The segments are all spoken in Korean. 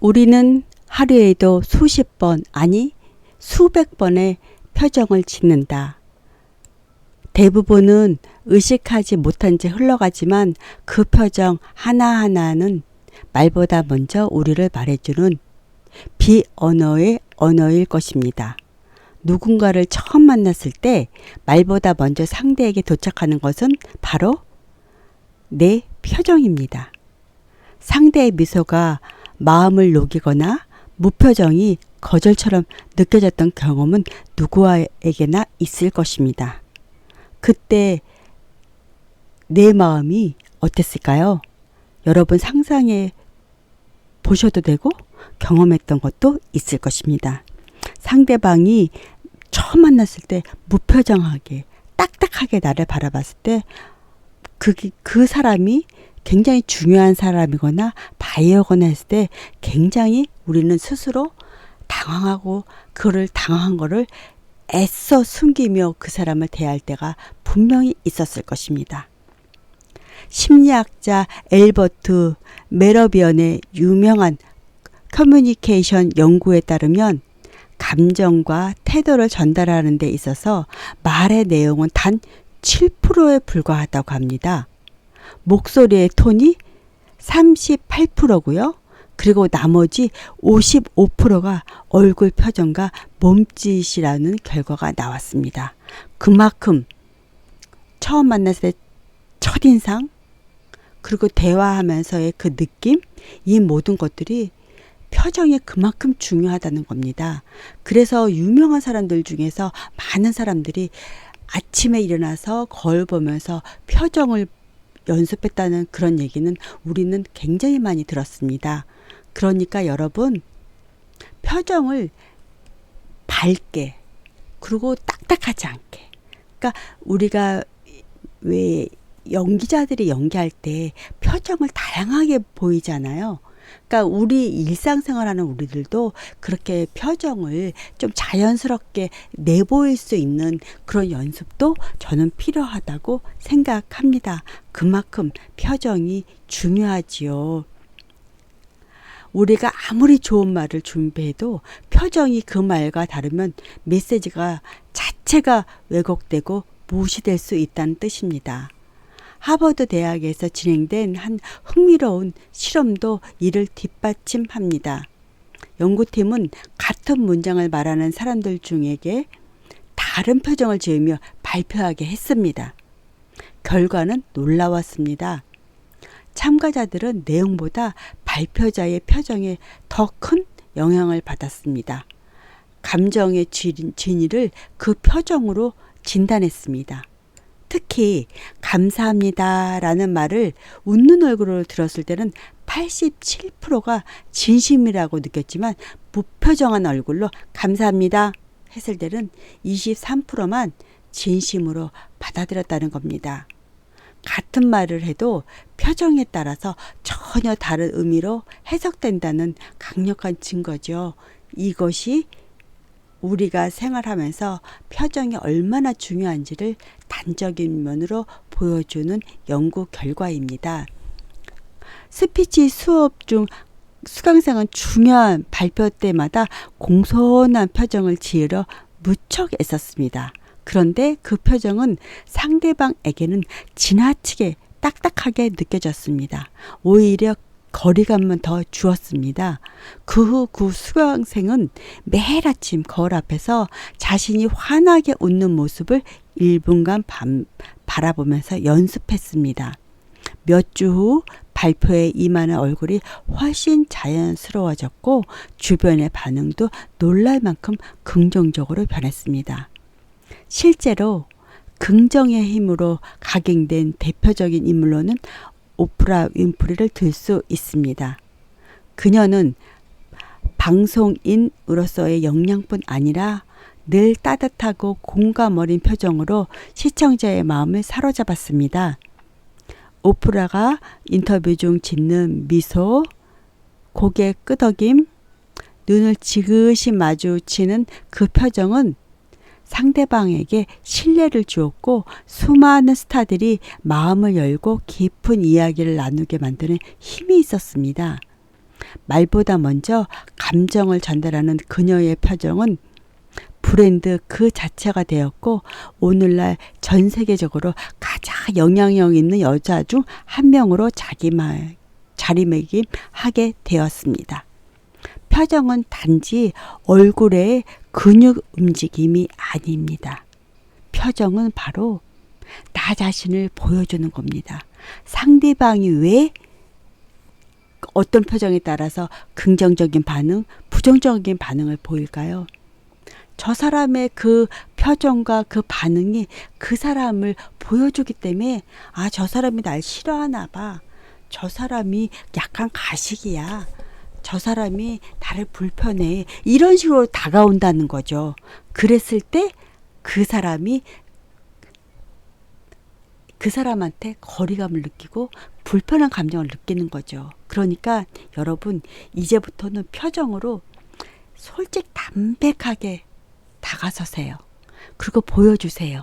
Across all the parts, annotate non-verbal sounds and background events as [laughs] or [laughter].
우리는 하루에도 수십 번, 아니 수백 번의 표정을 짓는다. 대부분은 의식하지 못한 채 흘러가지만 그 표정 하나하나는 말보다 먼저 우리를 말해주는 비언어의 언어일 것입니다. 누군가를 처음 만났을 때 말보다 먼저 상대에게 도착하는 것은 바로 내 표정입니다. 상대의 미소가 마음을 녹이거나 무표정이 거절처럼 느껴졌던 경험은 누구에게나 있을 것입니다. 그때 내 마음이 어땠을까요? 여러분 상상해 보셔도 되고 경험했던 것도 있을 것입니다. 상대방이 처음 만났을 때 무표정하게 딱딱하게 나를 바라봤을 때 그, 그 사람이 굉장히 중요한 사람이거나 바이어거나 했을 때 굉장히 우리는 스스로 당황하고 그를 당황한 거를 애써 숨기며 그 사람을 대할 때가 분명히 있었을 것입니다. 심리학자 엘버트 메러비언의 유명한 커뮤니케이션 연구에 따르면 감정과 태도를 전달하는 데 있어서 말의 내용은 단 7%에 불과하다고 합니다. 목소리의 톤이 38%고요. 그리고 나머지 55%가 얼굴 표정과 몸짓이라는 결과가 나왔습니다. 그만큼 처음 만났을 때 첫인상, 그리고 대화하면서의 그 느낌, 이 모든 것들이 표정이 그만큼 중요하다는 겁니다. 그래서 유명한 사람들 중에서 많은 사람들이 아침에 일어나서 거울 보면서 표정을 연습했다는 그런 얘기는 우리는 굉장히 많이 들었습니다. 그러니까 여러분, 표정을 밝게, 그리고 딱딱하지 않게. 그러니까 우리가 왜 연기자들이 연기할 때 표정을 다양하게 보이잖아요. 그러니까 우리 일상생활하는 우리들도 그렇게 표정을 좀 자연스럽게 내보일 수 있는 그런 연습도 저는 필요하다고 생각합니다. 그만큼 표정이 중요하지요. 우리가 아무리 좋은 말을 준비해도 표정이 그 말과 다르면 메시지가 자체가 왜곡되고 무시될 수 있다는 뜻입니다. 하버드 대학에서 진행된 한 흥미로운 실험도 이를 뒷받침합니다. 연구팀은 같은 문장을 말하는 사람들 중에게 다른 표정을 지으며 발표하게 했습니다. 결과는 놀라웠습니다. 참가자들은 내용보다 발표자의 표정에 더 큰 영향을 받았습니다. 감정의 진위를 그 표정으로 진단했습니다. 특히 감사합니다라는 말을 웃는 얼굴로 들었을 때는 87%가 진심이라고 느꼈지만 무표정한 얼굴로 감사합니다 했을 때는 23%만 진심으로 받아들였다는 겁니다. 같은 말을 해도 표정에 따라서 전혀 다른 의미로 해석된다는 강력한 증거죠. 이것이 우리가 생활하면서 표정이 얼마나 중요한지를 단적인 면으로 보여주는 연구 결과입니다. 스피치 수업 중 수강생은 중요한 발표 때마다 공손한 표정을 지으려 무척 애썼습니다. 그런데 그 표정은 상대방에게는 지나치게 딱딱하게 느껴졌습니다. 오히려 거리감만 더 주었습니다. 그 후그 그 수강생은 매일 아침 거울 앞에서 자신이 환하게 웃는 모습을 1분간 밤, 바라보면서 연습했습니다. 몇 주 후 발표에 임하는 얼굴이 훨씬 자연스러워졌고 주변의 반응도 놀랄 만큼 긍정적으로 변했습니다. 실제로 긍정의 힘으로 각인된 대표적인 인물로는 오프라 윈프리를 들 수 있습니다. 그녀는 방송인으로서의 역량뿐 아니라 늘 따뜻하고 공감 어린 표정으로 시청자의 마음을 사로잡았습니다. 오프라가 인터뷰 중 짓는 미소, 고개 끄덕임, 눈을 지그시 마주치는 그 표정은 상대방에게 신뢰를 주었고 수많은 스타들이 마음을 열고 깊은 이야기를 나누게 만드는 힘이 있었습니다. 말보다 먼저 감정을 전달하는 그녀의 표정은 브랜드 그 자체가 되었고 오늘날 전 세계적으로 가장 영향력 있는 여자 중 한 명으로 자기마, 자리매김하게 되었습니다. 표정은 단지 얼굴의 근육 움직임이 아닙니다. 표정은 바로 나 자신을 보여주는 겁니다. 상대방이 왜 어떤 표정에 따라서 긍정적인 반응, 부정적인 반응을 보일까요? 저 사람의 그 표정과 그 반응이 그 사람을 보여주기 때문에 아, 저 사람이 날 싫어하나 봐. 저 사람이 약간 가식이야. 저 사람이 나를 불편해. 이런 식으로 다가온다는 거죠. 그랬을 때 그 사람이 그 사람한테 거리감을 느끼고 불편한 감정을 느끼는 거죠. 그러니까 여러분 이제부터는 표정으로 솔직 담백하게 다가서세요. 그리고 보여주세요.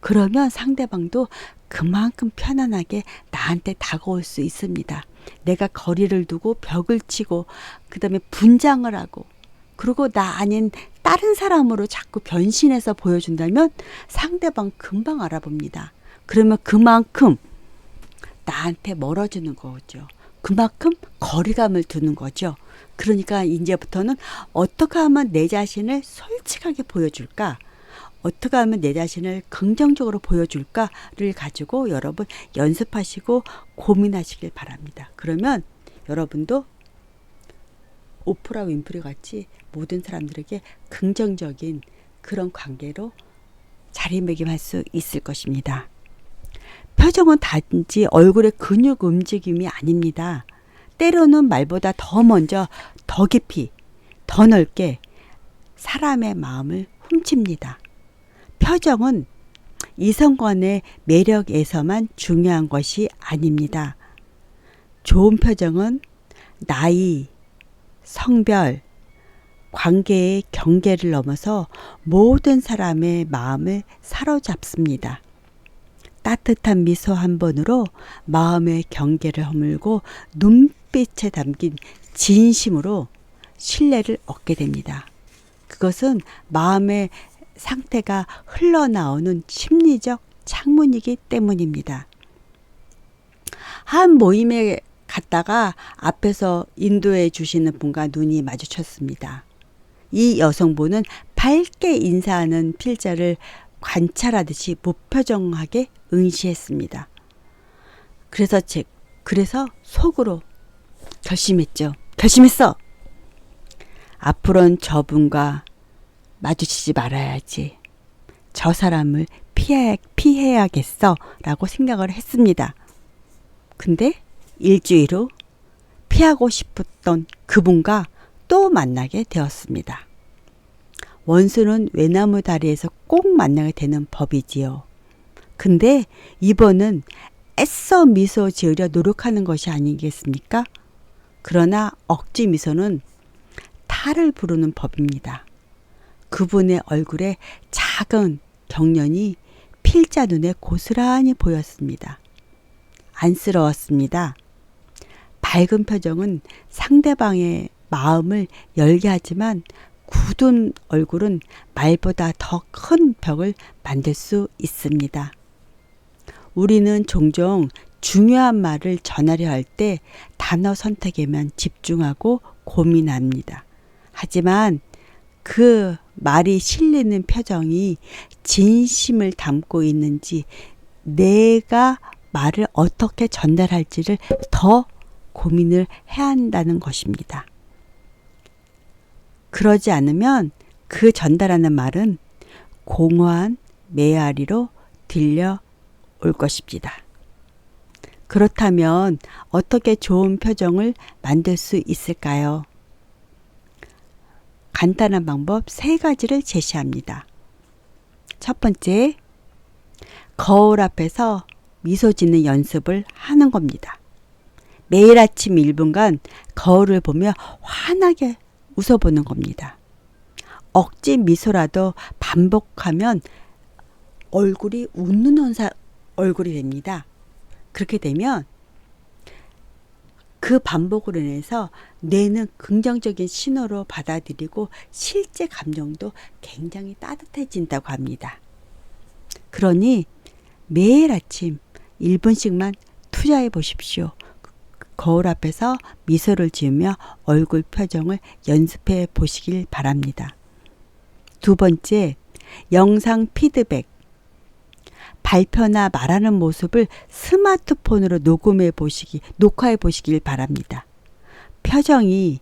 그러면 상대방도 그만큼 편안하게 나한테 다가올 수 있습니다. 내가 거리를 두고 벽을 치고 그다음에 분장을 하고 그리고 나 아닌 다른 사람으로 자꾸 변신해서 보여준다면 상대방 금방 알아봅니다. 그러면 그만큼 나한테 멀어지는 거죠. 그만큼 거리감을 두는 거죠. 그러니까 이제부터는 어떻게 하면 내 자신을 솔직하게 보여줄까? 어떻게 하면 내 자신을 긍정적으로 보여줄까를 가지고 여러분 연습하시고 고민하시길 바랍니다. 그러면 여러분도 오프라 윈프리 같이 모든 사람들에게 긍정적인 그런 관계로 자리매김할 수 있을 것입니다. 표정은 단지 얼굴의 근육 움직임이 아닙니다. 때로는 말보다 더 먼저, 더 깊이, 더 넓게 사람의 마음을 훔칩니다. 표정은 이성간의 매력에서만 중요한 것이 아닙니다. 좋은 표정은 나이, 성별, 관계의 경계를 넘어서 모든 사람의 마음을 사로잡습니다. 따뜻한 미소 한 번으로 마음의 경계를 허물고 눈빛에 담긴 진심으로 신뢰를 얻게 됩니다. 그것은 마음의 상태가 흘러나오는 심리적 창문이기 때문입니다. 한 모임에 갔다가 앞에서 인도해 주시는 분과 눈이 마주쳤습니다. 이 여성분은 밝게 인사하는 필자를 관찰하듯이 무표정하게 응시했습니다. 그래서 제 그래서 속으로 결심했죠. 결심했어. 앞으로는 저분과 마주치지 말아야지. 저 사람을 피해, 피해야겠어. 라고 생각을 했습니다. 근데 일주일 후 피하고 싶었던 그분과 또 만나게 되었습니다. 원수는 외나무 다리에서 꼭 만나게 되는 법이지요. 근데 이번은 애써 미소 지으려 노력하는 것이 아니겠습니까? 그러나 억지 미소는 탈을 부르는 법입니다. 그분의 얼굴에 작은 경련이 필자 눈에 고스란히 보였습니다. 안쓰러웠습니다. 밝은 표정은 상대방의 마음을 열게 하지만 굳은 얼굴은 말보다 더 큰 벽을 만들 수 있습니다. 우리는 종종 중요한 말을 전하려 할 때 단어 선택에만 집중하고 고민합니다. 하지만 그 말이 실리는 표정이 진심을 담고 있는지 내가 말을 어떻게 전달할지를 더 고민을 해야 한다는 것입니다. 그러지 않으면 그 전달하는 말은 공허한 메아리로 들려 올 것입니다. 그렇다면 어떻게 좋은 표정을 만들 수 있을까요? 간단한 방법 세 가지를 제시합니다. 첫 번째, 거울 앞에서 미소 짓는 연습을 하는 겁니다. 매일 아침 1분간 거울을 보며 환하게 웃어보는 겁니다. 억지 미소라도 반복하면 얼굴이 웃는 얼굴이 됩니다. 그렇게 되면 그 반복으로 인해서 뇌는 긍정적인 신호로 받아들이고 실제 감정도 굉장히 따뜻해진다고 합니다. 그러니 매일 아침 1분씩만 투자해 보십시오. 거울 앞에서 미소를 지으며 얼굴 표정을 연습해 보시길 바랍니다. 두 번째, 영상 피드백. 발표나 말하는 모습을 스마트폰으로 녹음해 보시기, 녹화해 보시길 바랍니다. 표정이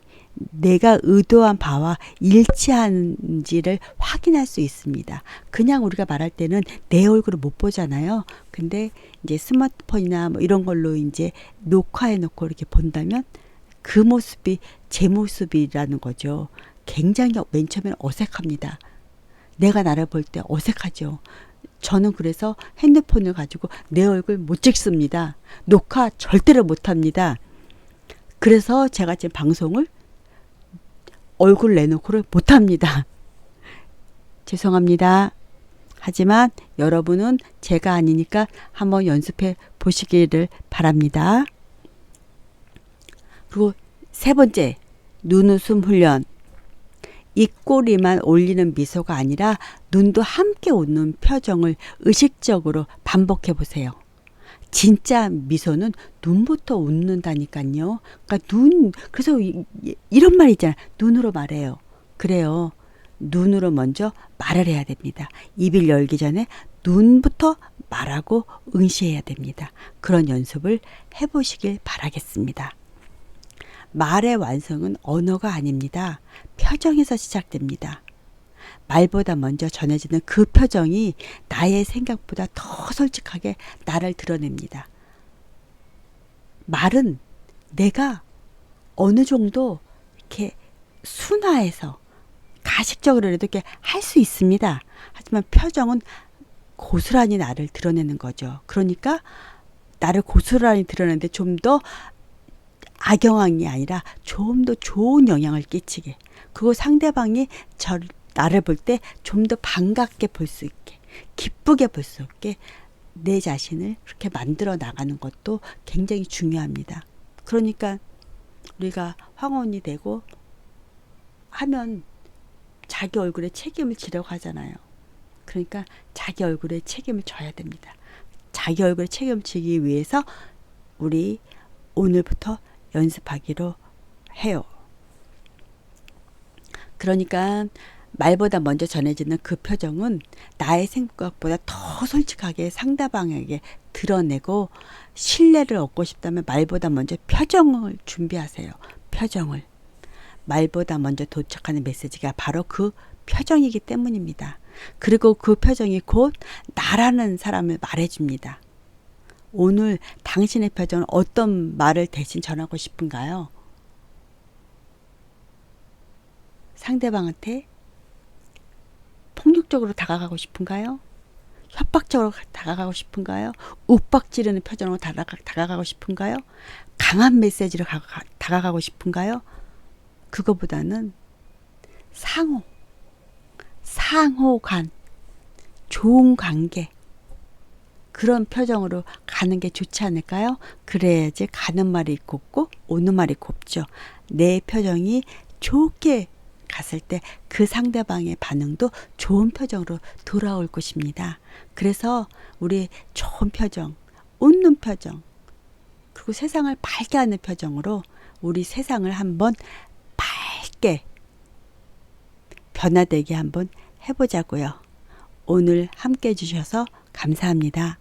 내가 의도한 바와 일치하는지를 확인할 수 있습니다. 그냥 우리가 말할 때는 내 얼굴을 못 보잖아요. 근데 이제 스마트폰이나 뭐 이런 걸로 이제 녹화해 놓고 이렇게 본다면 그 모습이 제 모습이라는 거죠. 굉장히 맨 처음에는 어색합니다. 내가 나를 볼 때 어색하죠. 저는 그래서 핸드폰을 가지고 내 얼굴 못 찍습니다. 녹화 절대로 못 합니다. 그래서 제가 지금 방송을 얼굴 내놓고를 못 합니다. [laughs] 죄송합니다. 하지만 여러분은 제가 아니니까 한번 연습해 보시기를 바랍니다. 그리고 세 번째, 눈웃음 훈련. 입꼬리만 올리는 미소가 아니라 눈도 함께 웃는 표정을 의식적으로 반복해 보세요. 진짜 미소는 눈부터 웃는다니까요. 그러니까 눈 그래서 이, 이런 말 있잖아요. 눈으로 말해요. 그래요. 눈으로 먼저 말을 해야 됩니다. 입을 열기 전에 눈부터 말하고 응시해야 됩니다. 그런 연습을 해보시길 바라겠습니다. 말의 완성은 언어가 아닙니다. 표정에서 시작됩니다. 말보다 먼저 전해지는 그 표정이 나의 생각보다 더 솔직하게 나를 드러냅니다. 말은 내가 어느 정도 이렇게 순화해서 가식적으로라도 이렇게 할 수 있습니다. 하지만 표정은 고스란히 나를 드러내는 거죠. 그러니까 나를 고스란히 드러내는데 좀 더 악영향이 아니라 좀 더 좋은 영향을 끼치게. 그거 상대방이 저 나를 볼 때 좀 더 반갑게 볼 수 있게, 기쁘게 볼 수 있게 내 자신을 그렇게 만들어 나가는 것도 굉장히 중요합니다. 그러니까 우리가 황혼이 되고 하면 자기 얼굴에 책임을 지려고 하잖아요. 그러니까 자기 얼굴에 책임을 져야 됩니다. 자기 얼굴에 책임을 지기 위해서 우리 오늘부터 연습하기로 해요. 그러니까 말보다 먼저 전해지는 그 표정은 나의 생각보다 더 솔직하게 상대방에게 드러내고 신뢰를 얻고 싶다면 말보다 먼저 표정을 준비하세요. 표정을. 말보다 먼저 도착하는 메시지가 바로 그 표정이기 때문입니다. 그리고 그 표정이 곧 나라는 사람을 말해줍니다. 오늘 당신의 표정은 어떤 말을 대신 전하고 싶은가요? 상대방한테 폭력적으로 다가가고 싶은가요? 협박적으로 다가가고 싶은가요? 윽박 지르는 표정으로 다가가, 다가가고 싶은가요? 강한 메시지로 다가가, 다가가고 싶은가요? 그거보다는 상호, 상호간, 좋은 관계, 그런 표정으로 가는 게 좋지 않을까요? 그래야지 가는 말이 곱고 오는 말이 곱죠. 내 표정이 좋게 갔을 때 그 상대방의 반응도 좋은 표정으로 돌아올 것입니다. 그래서 우리 좋은 표정, 웃는 표정, 그리고 세상을 밝게 하는 표정으로 우리 세상을 한번 밝게 변화되게 한번 해보자고요. 오늘 함께 해주셔서 감사합니다.